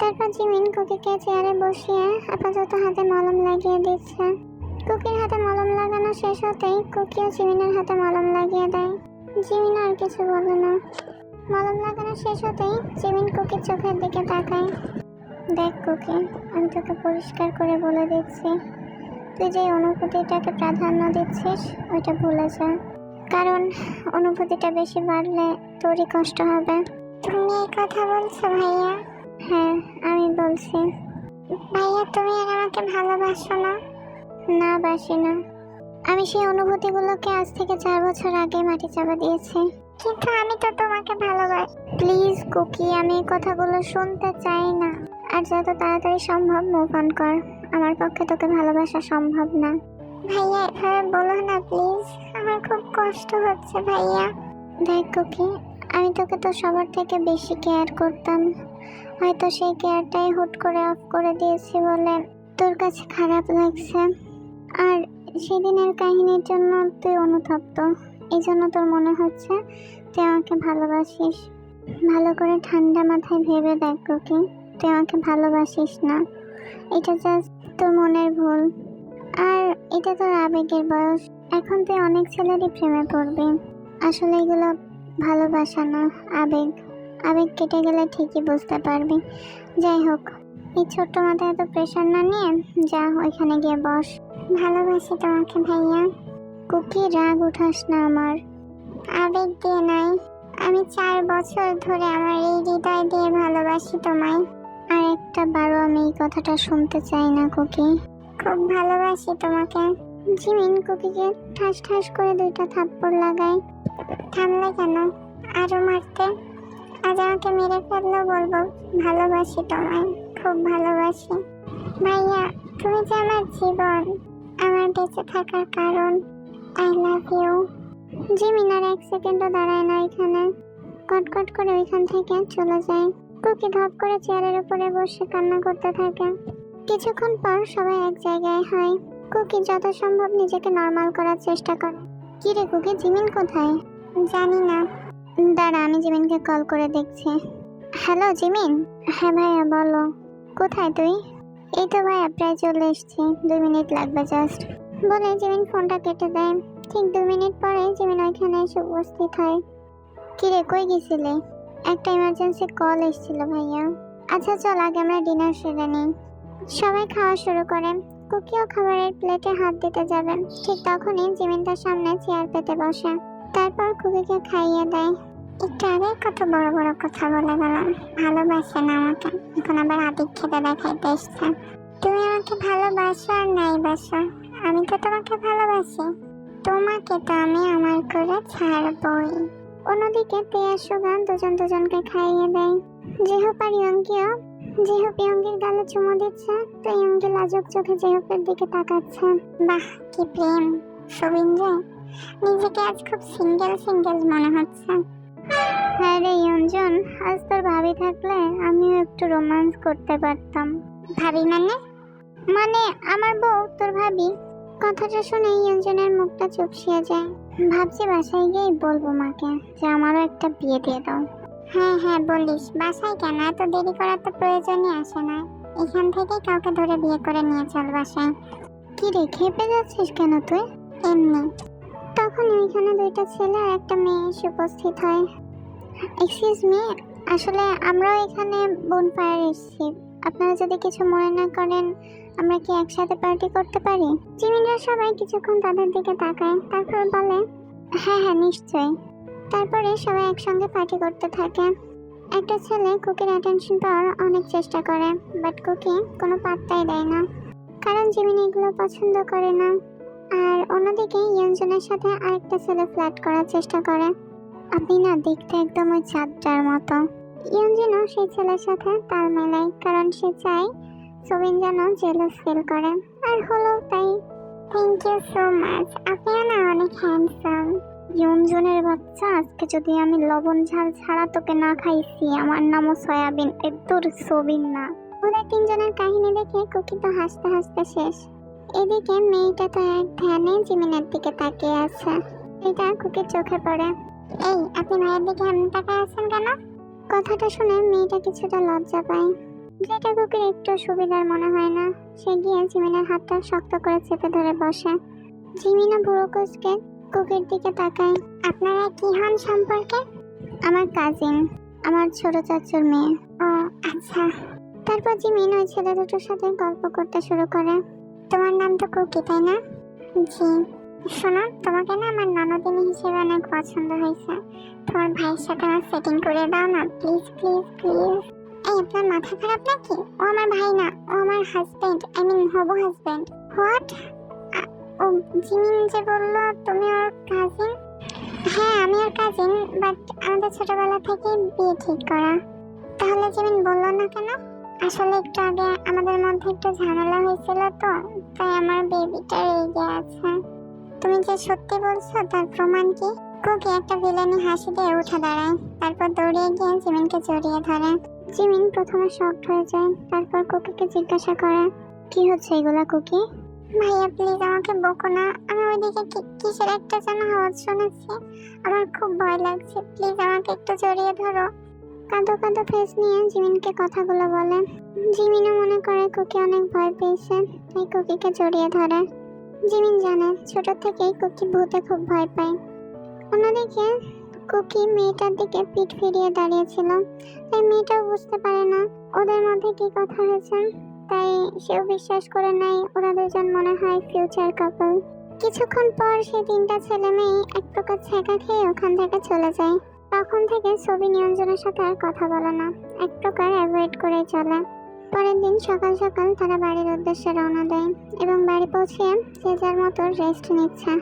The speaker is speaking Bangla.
তারপর জিমিন কুকিকে চেয়ারে বসিয়ে আপাতত হাতে মলম লাগিয়ে দিচ্ছে। কুকির হাতে মলম লাগানো শেষ হতেই কুকিও জিমিনের হাতে মলম লাগিয়ে দেয়। জিমিন আর কিছু বলে না। মলম লাগানো শেষ হতেই জিমিন কুকির চোখের দিকে তাকায়। দেখ কুকি, আমি তোকে পরিষ্কার করে বলে দিচ্ছি। তুই যে অনুভূতিটাকে প্রাধান্য দিচ্ছিস, ওইটা ভুলে যা। কারণ অনুভূতিটা বেশি বাড়লে তোরই কষ্ট হবে। তুমি এই কথা বলছো ভাইয়া। হ্যাঁ আমি বলছি। ভাইয়া, তুমি আর আমাকে ভালোবাসো না। না বাসি না আমি সেই অনুভূতিগুলোকে আজ থেকে চার বছর আগে মাটি চাপা দিয়েছি। কিন্তু আমি তো তোমাকে ভালোবাসি প্লিজ, কুকি, আমি এই কথাগুলো শুনতে চাই না। আর যত তাড়াতাড়ি সম্ভব মুভ অন কর। আমার পক্ষে তোকে ভালোবাসা সম্ভব না। ভাইয়া, এভাবে বলো না, প্লিজ। আমার খুব কষ্ট হচ্ছে, ভাইয়া। দেখ, কুকি, আমি তোকে তো সবার থেকে বেশি কেয়ার করতাম। হয়তো সেই কেয়ারটাই হুট করে অফ করে দিয়েছি বলে তোর কাছে খারাপ লাগছে। আর সেদিনের কাহিনীর জন্য তুই অনুতপ্ত। এই জন্য তোর মনে হচ্ছে তুই আমাকে ভালোবাসিস। ভালো করে ঠান্ডা মাথায় ভেবে দেখ কুকি তুই আমাকে ভালোবাসিস না। এটা জাস্ট তোর মনের ভুল। আর এটা তোর আবেগের বয়স। এখন তুই অনেক ছেলেরই প্রেমে পড়বি। আসলে এগুলো ভালোবাসা না, আবেগ। আবেগ কেটে গেলে ঠিকই বুঝতে পারবি। যাই হোক, এই ছোট্ট মাথায় এত প্রেশার না নিয়ে যা, ওইখানে গিয়ে বস। ভালোবাসি তোমাকে ভাইয়া। কুকি, রাগ উঠাস না আমার। আবেগ দিয়ে নাই। আমি চার বছর ধরে আমার এই হৃদয় দিয়ে ভালোবাসি তোমায়। আর একটা বারো আমি এই কথাটা শুনতে চাই না, কুকি। খুব ভালোবাসি তোমাকে। জিমিন কুকিকে ঠাস ঠাস করে দুইটা থাপ্পড় লাগায়। থামলে কেন? আরও আমাকে মেরে ফেললেও বলব। ভালোবাসি তোমায়, খুব ভালোবাসি। ভাইয়া, তুমি যে আমার জীবন, আমার বেঁচে থাকার কারণ আই লাভ ইউ জিমিন আর এক সেকেন্ডও দাঁড়ায় না এখানে। কটকট করে ওইখান থেকে চলে যায়। কুকি ধপ করে চেয়ারের উপরে বসে কান্না করতে থাকে। কিছুক্ষণ পর সবাই এক জায়গায় হয়। কুকি যত সম্ভব নিজেকে নর্মাল করার চেষ্টা করে। কি রে কুকি, জিমিন কোথায়? জানি না। দাঁড়া, আমি জিমিনকে কল করে দেখছি। Hello, Jimin? হ্যাঁ ভাইয়া, বলো। কোথায় তুই? এই তো ভাইয়া, প্রায় চলে এসছি। দুই মিনিট লাগবে জাস্ট বলে জিমিন ফোনটা কেটে দেয়। ঠিক দু মিনিট পরে জিমিন ওইখানে এসে উপস্থিত হয়। কিরে, কই গেছিলে? একটা ইমার্জেন্সি কল এসেছিল ভাইয়া। আচ্ছা চল, আগে আমরা ডিনার সেরে নিই। সবাই খাওয়া শুরু করে। কুকিও খাবারের প্লেটে হাত দিতে যাবেন ঠিক তখনই জিমিন তার সামনে চেয়ার পেতে বসে। তারপর কুকিকে খাইয়ে দেয়। একটু আগে কত বড় বড় কথা বলে গেলাম ভালোবাসে না আমাকে। এখন আবার আদিক খেতে দেখাইতে এসছে। তুমি আমাকে ভালোবাসো আর নাই বাসো। আমি তো তোমাকে ভালোবাসি। তোমাকে তো আমি আমার করে ছাড়বই। অন্যদিকে তেয়া সুগান দুজন দুজনকে খাইয়ে দেয়। যেহপ আর ইয়ঙ্কিও যেহপ ইয়ঙ্গির গালে চুমু দিচ্ছে, তো ইয়ঙ্গি লাজুক চোখে যেহপের দিকে তাকাচ্ছে। বাহ, কি প্রেম। সবিঞ্জয় নিজেকে আজ খুব সিঙ্গেল সিঙ্গেল মনে হচ্ছে। ইয়ঞ্জন আজ তোর ভাবি থাকলে আমিও একটু রোমান্স করতে পারতাম। ভাবি মানে? মানে আমার বউ তোর ভাবি? কথাটা শুনে ইয়ঞ্জনের মুখটা চুপসিয়ে যায়। ভাবছি বাসায় গিয়েই বলব মাকে যে আমারও একটা বিয়ে দিয়ে দাও। হ্যাঁ হ্যাঁ বলিস। বাসায় কেন? এত দেরি করার তো প্রয়োজনই আসে না। এখান থেকে কাউকে ধরে বিয়ে করে নিয়ে চল বাসায়। কি রে খেপে যাচ্ছিস কেন তুই? এমনি। তখন ওইখানে দুইটা ছেলে আর একটা মেয়ে এসে উপস্থিত হয়। এক্সকিউজ মি আসলে আমরাও এখানে বোন ফায়ার এসেছি। আপনারা যদি কিছু মনে না করেন, আমরা কি একসাথে পার্টি করতে পারি? জিমিনরা সবাই কিছুক্ষণ তাদের দিকে তাকায়, তারপর বলে হ্যাঁ হ্যাঁ নিশ্চয়ই। তারপরে সবাই একসঙ্গে পার্টি করতে থাকে। একটা ছেলে কুকির অ্যাটেনশন পাওয়ার অনেক চেষ্টা করে বাট কুকি কোনো পাত্তাই দেয় না। কারণ জিমিন এগুলো পছন্দ করে না। আর অন্যদিকে ইয়ঞ্জনের সাথে আরেকটা ছেলে ফ্ল্যাট করার চেষ্টা করে। আপনি না দেখতে একদম ওই চাঁদটার মতো। ইয়ঞ্জনও সেই ছেলের সাথে তাল মেলায়, কারণ সে চায় সোবিন যেন জেলাস ফিল করে। আর হলো তাই। থ্যাংক ইউ সো মাচ আপনিও না অনেক হ্যান্ডসাম ইয়ঞ্জনের বাচ্চা, আজকে যদি আমি লবণ ঝাল ছাড়া তোকে না খাইছি, আমার নামও সয়াবিন, এ তোর সোবিন না। ওদের তিনজনের কাহিনী দেখে কুকি তো হাসতে হাসতে শেষ। এদিকে মেয়েটা তো এক ধ্যানে জিমিনের দিকে তাকিয়ে আছে। এটা কুকির চোখে পড়ে। এই, আপনি ভাইয়ের দিকে এমন তাকায় আছেন কেন? কথাটা শুনে মেয়েটা কিছুটা লজ্জা পায়। যেটা কুকির একটু সুবিধার মনে হয় না। সে গিয়ে জিমিনের হাতটা শক্ত করে চেপে ধরে বসে। জিমিনা বুড়ো কুচকে কুকির দিকে তাকায়। আপনারা কি হন সম্পর্কে? আমার কাজিন আমার ছোট চাচুর মেয়ে। ও আচ্ছা। তারপর জিমিন ওই ছেলে দুটোর সাথে গল্প করতে শুরু করে। তোমার নাম তো কুকি, তাই না? জি। শোনো, তোমাকে না আমার ননদিনী হিসেবে অনেক পছন্দ হয়েছে। তোমার ভাইয়ের সাথে আমার সেটিং করে দাও না প্লিজ প্লিজ প্লিজ এই, আপনার মাথা খারাপ নাকি? ও আমার ভাই না, ও আমার হাজবেন্ড আই মিন হবু হাজবেন্ড হোয়াট ও জিমিন যে বলল, তুমি ওর কাজিন হ্যাঁ আমি ওর কাজিন বাট আমাদের ছোটবেলা থেকে বিয়ে ঠিক করা। তাহলে জিমিন বলল না কেন? আসলে একটু আগে আমাদের মধ্যে একটু ঝামেলা হয়েছিল তো, তাই আমার বেবিটা রেগে আছে। তুমি যে সত্যি বলছো, তার প্রমাণ কি? কুকি একটা ভিলেনি হাসি দিয়ে উঠে দাঁড়ায়, তারপর দৌড়িয়ে গিয়ে জিমিনকে জড়িয়ে ধরে। জিমিন প্রথমে শক্ট হয়ে যায়, তারপর কুকিকে জিজ্ঞাসা করে, কি হচ্ছে এগুলা, কুকি? ভাইয়া প্লিজ আমাকে বকো না, আমি ওইদিকে কিসের একটা যেন আওয়াজ শুনেছি আমার খুব ভয় লাগছে প্লিজ আমাকে একটু জড়িয়ে ধরো। কাঁদো কাঁদো ফেস নিয়ে জিমিনকে কথাগুলো বলে। জিমিনও মনে করে কুকি অনেক ভয় পেয়েছে তাই কুকিকে জড়িয়ে ধরে। জিমিন জানে, ছোট থেকেই কুকি ভূতে খুব ভয় পায়। অন্যদিকে, কুকি মেয়েটার দিকে পিঠ ফিরিয়ে দাঁড়িয়েছিল, তাই মেয়েটাও বুঝতে পারে না ওদের মধ্যে কি কথা হয়েছে। তাই সেও বিশ্বাস করে নাই ওরা দুজন মনে হয় ফিউচার কাপল কিছুক্ষণ পর সেই তিনটা ছেলে মেয়ে এক প্রকার ছ্যাঁকা খেয়ে ওখান থেকে চলে যায়। তখন থেকে ছবি নিয়ন্ত্রণের সাথে আর কথা বলে না, এক প্রকার অ্যাভয়েড করে চলে। পরের দিন সকাল সকাল তারা বাড়ির উদ্দেশ্যে রওনা দেয় এবং বাড়ি পৌঁছে যে যার মতো রেস্ট নিচ্ছে।